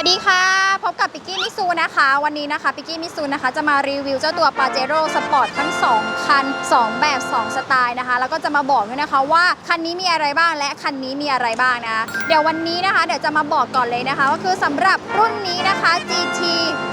วัสดีค่ะ พบกับปิกกี้มิซูนะคะ วันนี้นะคะปิกกี้มิซูนะคะจะมารีวิวเจ้าตัวปาเจโร่สปอร์ตทั้ง 2 คัน 2 แบบ 2 สไตล์นะคะ แล้วก็จะมาบอกด้วยนะคะว่าคันนี้มีอะไรบ้างและคันนี้มีอะไรบ้างนะ เดี๋ยววันนี้นะคะ เดี๋ยวจะมาบอกก่อนเลยนะคะ ก็คือสำหรับรุ่นนี้นะคะ GT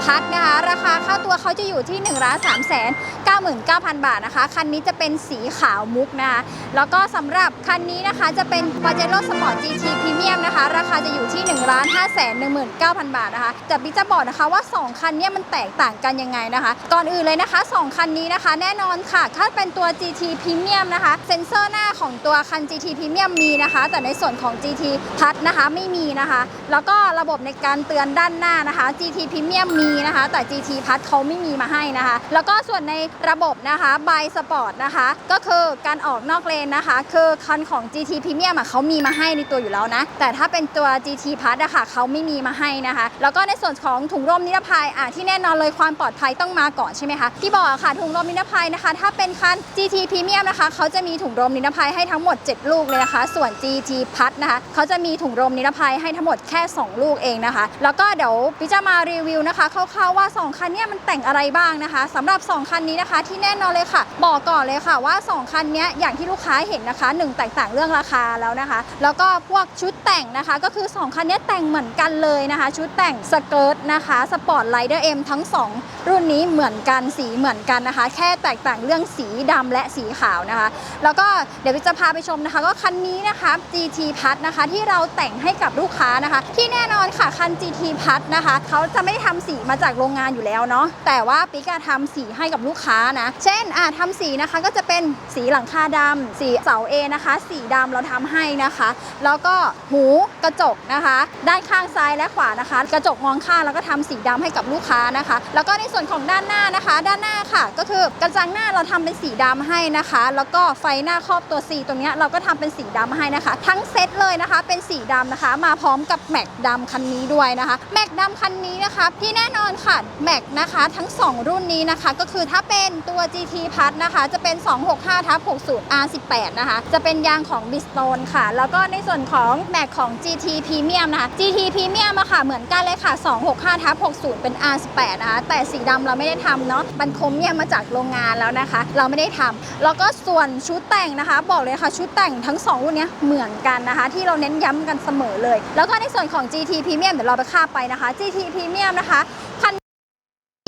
พัทนะคะ ราคาค่าตัวเขาจะอยู่ที่1นึ่งล้านสามแสนเก้าหมื่นเก้าพันบาทนะคะ คันนี้จะเป็นสีขาวมุกนะคะ แล้วก็สำหรับคันนี้นะคะจะเป็น Pajero Sport GT Premium นะคะ ราคาจะอยู่ที่1 5 1 9 0 0 0บาทนะคะแต่บิ๊กจะบอกนะคะว่า 2 คันเนี้มันแตกต่างกันยังไงนะคะ ก่อนอื่นเลยนะคะ 2 คันนี้นะคะ แน่นอนค่ะ ถ้าเป็นตัว GT Premium นะคะ เซ็นเซอร์หน้าของตัวคัน GT Premium มีนะคะ แต่ในส่วนของ GT พัทนะคะไม่มีนะคะ แล้วก็ระบบในการเตือนด้านหน้านะคะ GT Premium มีนะคะ แต่ GT พัทเขาไม่มีมาให้นะคะ แล้วก็ส่วนในระบบนะคะบายสปอร์ตนะคะ ก็คือการออกนอกเลนนะคะ คือคันของ GT Premium อะเขามีมาให้ในตัวอยู่แล้วนะ แต่ถ้าเป็นตัว GT Plus อะค่ะเขาไม่มีมาให้นะคะ แล้วก็ในส่วนของถุงลมนิรภัยอะที่แน่นอนเลยความปลอดภัยต้องมาก่อนใช่ไหมคะที่บอกะค่ะถุงลมนิรภัยนะคะ ถ้าเป็นคัน GT Premium นะคะเขาจะมีถุงลมนิรภัยให้ทั้งหมด 7 ลูกเลยนะคะ ส่วน GT Plus นะคะเขาจะมีถุงลมนิรภัยให้ทั้งหมดแค่ 2 ลูกเองนะคะ แล้วก็เดี๋ยวพี่จะมารีวิวนะคะร่าวๆว่า 2 คันเนี้มันแต่งอะไรบ้างนะคะสำหรับ 2 คันนี้นะคะที่แน่นอนเลยค่ะ บอกก่อนเลยค่ะว่า 2 คันนี้อย่างที่ลูกค้าเห็นนะคะหนึ่งแตกต่างเรื่องราคาแล้วนะคะ แล้วก็พวกชุดแต่งนะคะ ก็คือ 2 คันนี้แต่งเหมือนกันเลยนะคะ ชุดแต่งสเกิร์ตนะคะสปอร์ตไลเดอร์เอ็มทั้ง 2 รุ่นนี้เหมือนกันสีเหมือนกันนะคะ แค่แตกต่างเรื่องสีดำและสีขาวนะคะ แล้วก็เดี๋ยวจะพาไปชมนะคะ ก็คันนี้นะคะ GT พัทนะคะที่เราแต่งให้กับลูกค้านะคะ ที่แน่นอนค่ะคัน GT พัทนะคะเขาจะไม่ได้ทำสีมาจากโรงงานอยู่แล้วเนาะแต่ว่าปิกาทำสีให้กับลูกค้านะ เช่นอ่าทำสีนะคะก็จะเป็นสีหลังคาดำสีเสาเอนะคะ สีดำเราทำให้นะคะ แล้วก็หูกระจกนะคะ ด้านข้างซ้ายและขวานะคะ กระจกมองข้างแล้วก็ทำสีดำให้กับลูกค้านะคะ แล้วก็ในส่วนของด้านหน้านะคะ ด้านหน้าค่ะ ก็คือกระจังหน้าเราทำเป็นสีดำให้นะคะ แล้วก็ไฟหน้าครอบตัว C ตรงนี้เราก็ทำเป็นสีดำให้นะคะ ทั้งเซตเลยนะคะ เป็นสีดำนะคะ มาพร้อมกับแม็กดำคันนี้ด้วยนะคะ แม็กดำคันนี้นะคะที่แน่นอนค่ะแม็กนะคะทั้ง 2 รุ่นนี้นะคะ ก็คือถ้าเป็นตัว GT พัทนะคะ จะเป็น 265ทับ60 R18 นะคะ จะเป็นยางของ b i s t o n e ค่ะ แล้วก็ในส่วนของแม็กของ GT Premium นะคะ GT Premium อะค่ะ เหมือนกันเลยค่ะ 265ทับ60 เป็น R18 นะคะ แต่สีดำเราไม่ได้ทำเนาะมันคมเนี่ยมาจากโรงงานแล้วนะคะ เราไม่ได้ทำแล้วก็ส่วนชุดแต่งนะคะ บอกเลยค่ะชุดแต่งทั้ง 2 รุ่นนี้เหมือนกันนะคะ ที่เราเน้นย้ำกันเสมอเลย แล้วก็ในส่วนของ GT Premium เดี๋ยวเราไปค่าไปนะคะ GT Premium นะคะ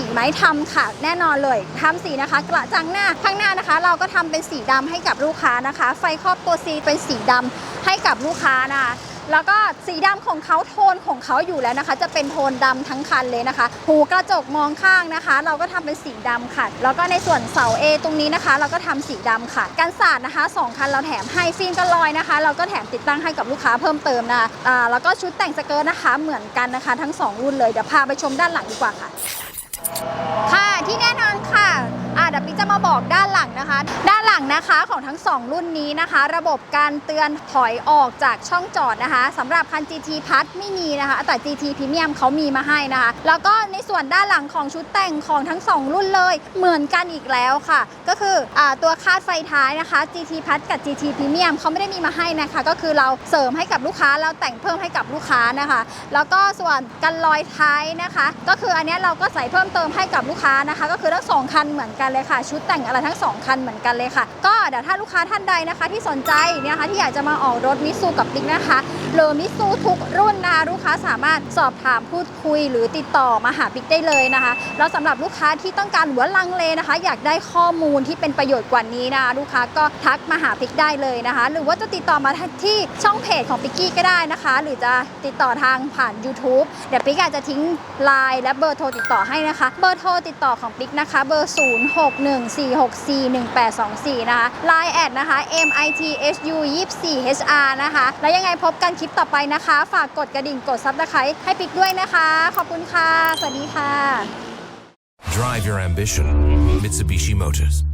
คันสีไม้ทำค่ะ แน่นอนเลยทำสีนะคะ กระจังหน้าข้างหน้านะคะ เราก็ทำเป็นสีดำให้กับลูกค้านะคะ ไฟครอบตัว C เป็นสีดำให้กับลูกค้านะคะแล้วก็สีดำของเขาโทนของเขาอยู่แล้วนะคะ จะเป็นโทนดำทั้งคันเลยนะคะ หูกระจกมองข้างนะคะ เราก็ทำเป็นสีดำค่ะ แล้วก็ในส่วนเสา A ตรงนี้นะคะ เราก็ทำสีดำค่ะกันสาดนะคะสองคันเราแถมให้ฟิล์มกันรอยนะคะ เราก็แถมติดตั้งให้กับลูกค้าเพิ่มเติมนะคะแล้วก็ชุดแต่งสเกิร์ตนะคะ เหมือนกันนะคะ ทั้งสองรุ่นเลยเดี๋ยวพาไปชมด้านหลังดีกว่าค่ะ ค่ะที่แน่นอนค่ะอ่าเดี๋ยวปิ๊กจะมาบอกด้านหลังนะคะด้าน นะคะของทั้ง 2 รุ่นนี้นะคะ ระบบการเตือนถอยออกจากช่องจอดนะคะสำหรับคัน GT Plus ไม่มีนะคะ แต่ GT Premium เขามีมาให้นะคะ แล้วก็ในส่วนด้านหลังของชุดแต่งของทั้ง 2 รุ่นเลย เหมือนกันอีกแล้วค่ะ ก็คืออตัวคาดไฟท้ายนะคะ GT Plus กับ GT Premium เขาไม่ได้มีมาให้นะคะ ก็คือเราเสริมให้กับลูกค้าเราแต่งเพิ่มให้กับลูกค้านะคะ แล้วก็ส่วนกันรอยท้ายนะคะ ก็คืออันนี้เราก็ใส่เพิ่มเติมให้กับลูกค้านะคะ ก็คือทั้งสองคันเหมือนกันเลยค่ะ ชุดแต่งอะไรทั้งสองคันเหมือนกันเลยค่ะก็เดี๋ยวถ้าลูกค้าท่านใดนะคะ ที่สนใจเนี่ยนะคะที่อยากจะมาออกรถมิซูกับปิ๊กนะคะหรือมิซูทุกรุ่นนะคะลูกค้าสามารถสอบถามพูดคุยหรือติดต่อมาหาปิ๊กได้เลยนะคะแล้วสำหรับลูกค้าที่ต้องการหรือว่าลังเลนะคะ อยากได้ข้อมูลที่เป็นประโยชน์กว่านี้นะคะลูกค้าก็ทักมาหาปิ๊กได้เลยนะคะ หรือว่าจะติดต่อมาที่ช่องเพจของปิ๊กกี้ก็ได้นะคะ หรือจะติดต่อทางผ่าน YouTube เดี๋ยวปิ๊กอาจจะทิ้งไลน์และเบอร์โทรติดต่อให้นะคะ เบอร์โทรติดต่อของปิ๊กนะคะ เบอร์ 0614641824นะคะ Line แอดนะคะ M I T H U 24 hr นะคะ แล้วยังไงพบกันคลิปต่อไปนะคะ ฝากกดกระดิ่งกดซับสไครต์ให้ปิ๊กด้วยนะคะ ขอบคุณค่ะ สวัสดีค่ะ Drive your ambition. Mitsubishi Motors.